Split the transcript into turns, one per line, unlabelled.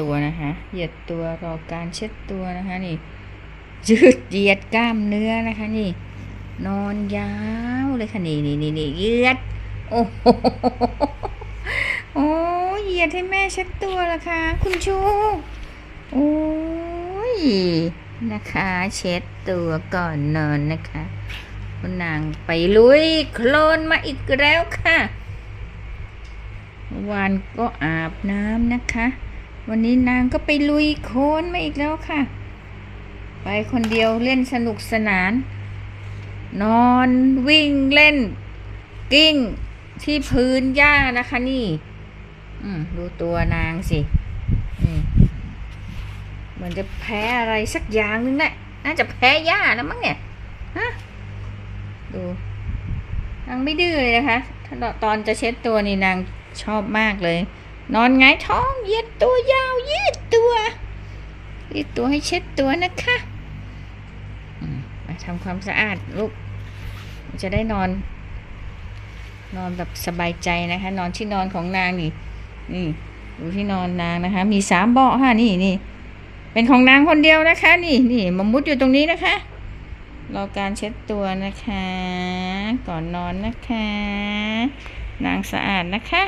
ตัวนะคะ เหยียดตัวรอการเช็ดตัวนะคะนี่ยืดเหยียดกล้ามเนื้อนะคะนี่ นอนยาวเลยค่ะนี่นี่นี่นี่ยืดโอ้โหโอ้เหยียดให้แม่เช็ดตัวละคะ คุณชูโอ้ยนะคะ เช็ดตัวก่อนนอนนะคะคุณนางไปลุยโคลนมาอีกแล้วค่ะวานก็อาบน้ำนะคะ วันนี้นางก็ไปลุยโคลนมาอีกแล้วค่ะ ไปคนเดียวเล่นสนุกสนาน นอนวิ่งเล่น กิ้งที่พื้นหญ้านะคะนี่ อืมดูตัวนางสิมเหมือนจะแพ้อะไรสักอย่างนึงแหละ น่าจะแพ้หญ้าแล้วมั้งเนี่ย ฮะ ดูนางไม่ดื้อเลยนะคะ ตอนจะเช็ดตัวนี่นางชอบมากเลย นอนหงายท้องเยียดตัวยาวยืดตัวยืดตัวให้เช็ดตัวนะคะมาทำความสะอาดลูกจะได้นอน นอนแบบสบายใจนะคะ นอนที่นอนของนางนี่นี่ดูที่นอนนางนะคะ มีสามเบาะค่ะนี่นี่เป็นของนางคนเดียวนะคะ นี่นี่มมุดอยู่ตรงนี้นะคะรอการเช็ดตัวนะคะ ก่อนนอนนะคะ นางสะอาดนะคะ